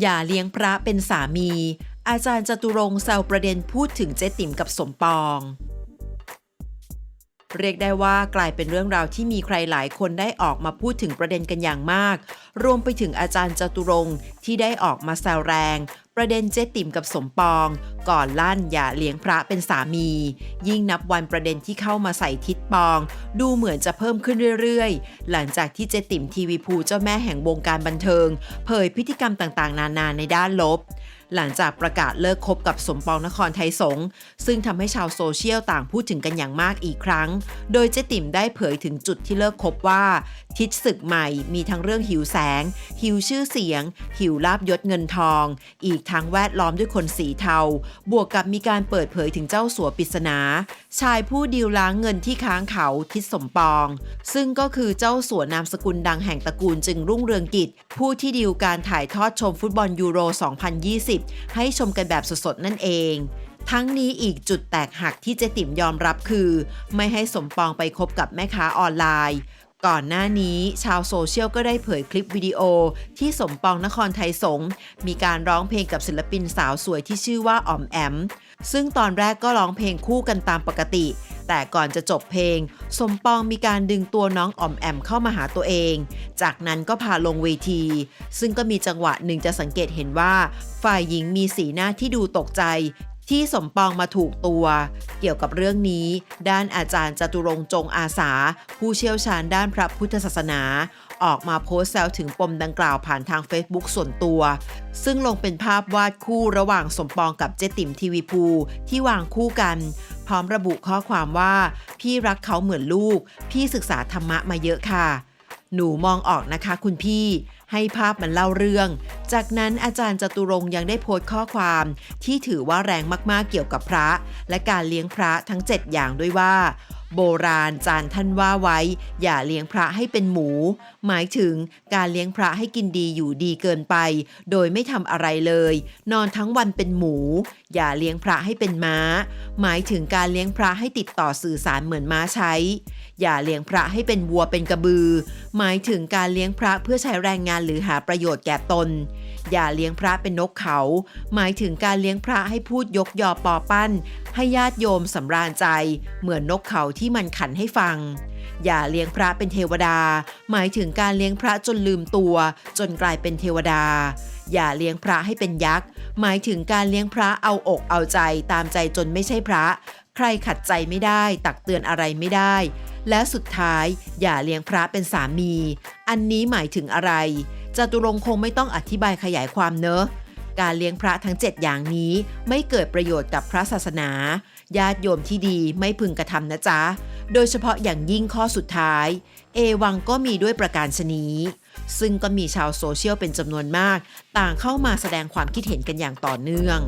อย่าเลี้ยงพระเป็นสามี อาจารย์จตุรงค์แซวประเด็นพูดถึงเจ๊ติ๋มกับสมปอง เรียกได้ว่ากลายเป็นเรื่องราวที่มีใครหลายคนได้ออกมาพูดถึงประเด็นกันอย่างมาก รวมไปถึงอาจารย์จตุรงค์ที่ได้ออกมาแซวแรง ประเด็นเจ๊ติ๋มกับสมปอง ก่อนลั่นอย่าเลี้ยงพระเป็นสามี ยิ่งนับวันประเด็นที่เข้ามาใส่ทิศปอง ดูเหมือนจะเพิ่มขึ้นเรื่อยๆ หลังจากที่เจ๊ติ๋มทีวีภูเจ้าแม่แห่งวงการบันเทิง เผยพฤติกรรมต่างๆ นานาในด้านลบ หลังจากประกาศเลิกคบกับสมปองนครไทยสงฆ์ซึ่งทำให้ชาวโซเชียลต่างพูดถึงกันอย่างมากอีกครั้ง โดยเจ๊ติ๋มได้เผยถึงจุดที่เลิกคบว่าทิศศึกใหม่มีทั้งเรื่องหิวแสง หิวชื่อเสียง หิวลาบยศเงินทอง อีกทั้งแวดล้อมด้วยคนสีเทา บวกกับมีการเปิดเผยถึงเจ้าสัวปริศนา ชายผู้ดีลล้างเงินที่ค้างเขาทิศสมปอง ซึ่งก็คือเจ้าสัวนามสกุลดังแห่งตระกูลจึงรุ่งเรืองกิจ ผู้ที่ดีลการถ่ายทอดชมฟุตบอลยูโร 2020 ให้ชมกันแบบสดๆนั่นเองทั้งนี้อีกจุดแตกหักที่เจติ๋มยอมรับคือ ไม่ให้สมปองไปคบกับแม่ค้าออนไลน์ ก่อนหน้านี้ชาวโซเชียลก็ได้เผยคลิปวิดีโอที่สมปองนครไทยสงมีการร้องเพลงกับศิลปินสาวสวยที่ชื่อว่าอ๋อมแอม ซึ่งตอนแรกก็ร้องเพลงคู่กันตามปกติ แต่ก่อนจะจบเพลง สมปองมีการดึงตัวน้องอ๋อมแอมเข้ามาหาตัวเอง จากนั้นก็พาลงเวที ซึ่งก็มีจังหวะหนึ่งจะสังเกตเห็นว่า ฝ่ายหญิงมีสีหน้าที่ดูตกใจ ที่สมปองมาถูกตัว เกี่ยวกับเรื่องนี้ ด้านอาจารย์จตุรงจงอาสา ผู้เชี่ยวชาญด้านพระพุทธศาสนา ออกมาโพสต์แซวถึงปมดังกล่าวผ่านทาง Facebook ส่วนตัว ซึ่งลงเป็นภาพวาดคู่ระหว่างสมปองกับเจติ๋มทีวีภูที่วางคู่กัน พร้อมระบุข้อความว่า พี่รักเขาเหมือนลูก พี่ศึกษาธรรมะมาเยอะค่ะ หนูมองออกนะคะคุณพี่ ให้ภาพมันเล่าเรื่อง จากนั้นอาจารย์จตุรงยังได้โพสต์ข้อความ ที่ถือว่าแรงมากๆเกี่ยวกับพระ และการเลี้ยงพระทั้ง 7 อย่างด้วยว่า โบราณจารย์ท่านว่าไว้ อย่าเลี้ยงพระให้เป็นหมู หมายถึงการเลี้ยงพระให้กินดีอยู่ดีเกินไป โดยไม่ทำอะไรเลย นอนทั้งวันเป็นหมู อย่าเลี้ยงพระให้เป็นม้า หมายถึงการเลี้ยงพระให้ติดต่อสื่อสารเหมือนม้าใช้ อย่าเลี้ยงพระให้เป็นวัวเป็นกระบือ หมายถึงการเลี้ยงพระเพื่อใช้แรงงานหรือหาประโยชน์แก่ตน อย่าเลี้ยงพระเป็นนกเขา หมายถึงการเลี้ยงพระให้พูดยกยอปอปั้น ให้ญาติโยมสำราญใจ เหมือนนกเขาที่มันขันให้ฟัง อย่าเลี้ยงพระเป็นเทวดา หมายถึงการเลี้ยงพระจนลืมตัว จนกลายเป็นเทวดา อย่าเลี้ยงพระให้เป็นยักษ์ หมายถึงการเลี้ยงพระเอาอกเอาใจตามใจจนไม่ใช่พระ ใครขัดใจไม่ได้ ตักเตือนอะไรไม่ได้ และสุดท้ายอย่าเลี้ยงพระเป็นสามี อันนี้หมายถึงอะไรจตุรงคงไม่ต้องอธิบายขยายความเนอะ การเลี้ยงพระทั้ง 7 อย่างนี้ไม่เกิดประโยชน์กับพระศาสนา ญาติโยมที่ดีไม่พึงกระทำนะจ๊ะ โดยเฉพาะอย่างยิ่งข้อสุดท้าย เอวังก็มีด้วยประการชนีซึ่งก็มีชาวโซเชียลเป็นจำนวนมาก ต่างเข้ามาแสดงความคิดเห็นกันอย่างต่อเนื่อง